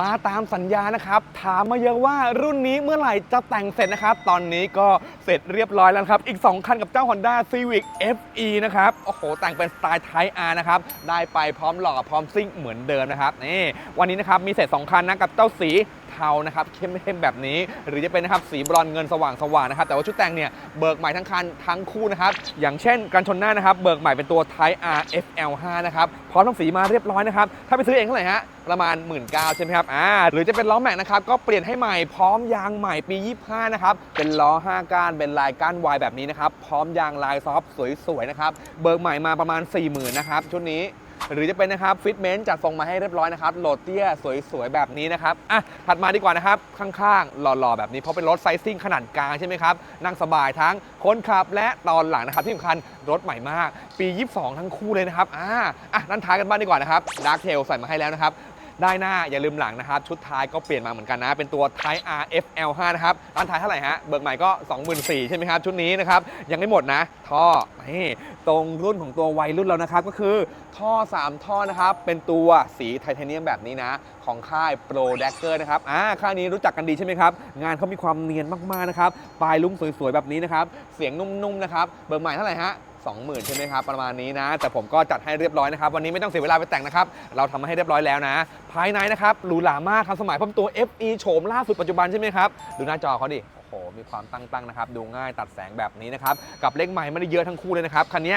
มาตามสัญญานะครับ ถามมาเยอะว่ารุ่นนี้เมื่อไหร่จะแต่งเสร็จนะครับ ตอนนี้ก็เสร็จเรียบร้อยแล้วครับ อีก 2 คันกับเจ้า Honda Civic FE นะครับ โอ้โห แต่งเป็นสไตล์ Type R นะครับ ได้ไปพร้อมหล่อพร้อมซิ่งเหมือนเดิมนะครับ นี่ วันนี้นะครับ มีเสร็จ 2 คันนะกับเจ้าสี เทานะครับเข้มๆแบบนี้ หรือจะเป็นนะครับสีบรอนเงินสว่างๆนะครับแต่ว่าชุดแต่งเนี่ยเบิกใหม่ทั้งคันทั้งคู่นะครับอย่างเช่นกันชนหน้านะครับเบิกใหม่เป็นตัว Type R FL5 นะครับพร้อมทั้งสีมาเรียบร้อยนะครับถ้าไปซื้อเองเท่าไหร่ฮะประมาณ 1 9ื่นใช่ไหมครับอ่าหรือจะเป็นล้อแม็กนะครับก็เปลี่ยนให้ใหม่พร้อมยางใหม่ปี 25 นะครับ เป็นล้อ 5 ก้าน เป็นลายก้านวายแบบนี้นะครับ พร้อมยางลายซอฟสวยๆนะครับ เบิกใหม่มาประมาณ 40,000 นะครับ ชุดนี้ หรือจะเป็นนะครับฟิตเมนต์จัดทรงมาให้เรียบร้อยนะครับโหลดเตี้ยสวยๆ แบบนี้นะครับอะถัดมาดีกว่านะครับข้างๆ หล่อๆ แบบนี้เพราะเป็นรถไซซิ่งขนาดกลางใช่ไหมครับ นั่งสบายทั้งคนขับและตอนหลังนะครับที่สำคัญรถใหม่มาก ปี 22 ทั้งคู่เลยนะครับอ่าอะนั่นท้ายกันบ้างดีกว่านะครับดาร์กเทลใส่มาให้แล้วนะครับ ได้หน้าอย่าลืมหลังนะครับ ชุดท้ายก็เปลี่ยนมาเหมือนกันนะ เป็นตัว Type R FL5 นะครับร้านท้ายเท่าไหร่ฮะ เบิกใหม่ก็ 24,000ใช่ไหมครับ ชุดนี้นะครับ ยังไม่หมดนะ ท่อนี่ตรงรุ่นของตัววัยรุ่นเรานะครับ ก็คือท่อ 3 ท่อนะครับ เป็นตัวสีไทเทเนียมแบบนี้นะ ของค่าย Pro Dagger นะครับอ่าค่ายนี้รู้จักกันดีใช่ไหมครับ งานเขามีความเนียนมากๆนะครับปลายลุ้งสวยๆแบบนี้นะครับเสียงนุ่มๆนะครับเบิกใหม่เท่าไหร่ฮะ 20,000 ใช่ไหมครับ ประมาณนี้นะ แต่ผมก็จัดให้เรียบร้อยนะครับ วันนี้ไม่ต้องเสียเวลาไปแต่งนะครับ เราทำมาให้เรียบร้อยแล้วนะ ภายในนะครับหรูหรามากทันสมัยเพิ่มตัว FE โฉมล่าสุดปัจจุบันใช่ไหมครับ ดูหน้าจอเขาดิโอ้โหมีความตั้งๆนะครับ ดูง่ายตัดแสงแบบนี้นะครับ กับเลขใหม่ไม่ได้เยอะทั้งคู่เลยนะครับ คันนี้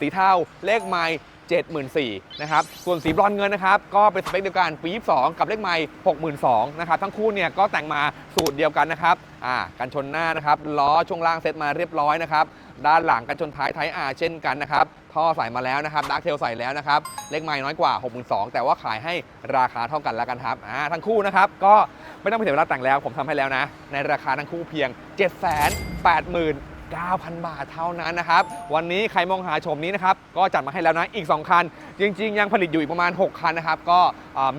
สีเทาเลขใหม่ 74,000นะครับ ส่วนสีบรอนเงินนะครับ ก็เป็นสเปคเดียวกันปี 22 กับเลขไม้62,000นะครับ ทั้งคู่เนี่ยก็แต่งมาสูตรเดียวกันนะครับอ่ากันชนหน้านะครับ ล้อช่วงล่างเซตมาเรียบร้อยนะครับ ด้านหลังกันชนท้ายไทยอาเช่นกันนะครับ ท่อใส่มาแล้วนะครับดักเทลใส่แล้วนะครับ เลขไม้น้อยกว่า 62,000แต่ว่าขายให้ราคาเท่ากันแล้วกันครับอ่าทั้งคู่นะครับ ก็ไม่ต้องไปเสียเวลาแต่งแล้ว ผมทำให้แล้วนะ ในราคาทั้งคู่เพียง 780,000 9,000 บาทเท่านั้นนะครับ วันนี้ใครมองหาชมนี้นะครับ ก็จัดมาให้แล้วนะ อีก 2 คัน จริง ๆ ยังผลิตอยู่อีกประมาณ 6 คันนะครับ ก็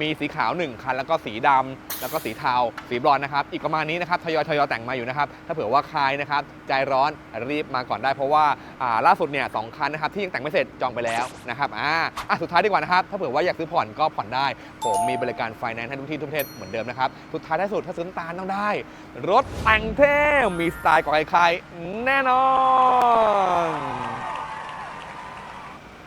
มีสีขาว 1 คัน แล้วก็สีดำแล้วก็สีเทา สีบรอนนะครับ อีกประมาณนี้นะครับ ทยอยทยอยแต่งมาอยู่นะครับ ถ้าเผื่อว่าใครนะครับ ใจร้อนรีบมาก่อนได้ เพราะว่าล่าสุดเนี่ยสองคันนะครับที่ยังแต่งไม่เสร็จจองไปแล้วนะครับ อ่าสุดท้ายดีกว่านะครับ ถ้าเผื่อว่าอยากซื้อผ่อนก็ผ่อนได้ ผมมีบริการไฟแนนซ์ให้ทุกที่ทุกประเทศเหมือนเดิมนะครับ สุดท้ายท้ายสุดถ้าซื้อตาลต้องได้ รถแต่งเท่มีสไตล์กว่าใครๆแน่นอน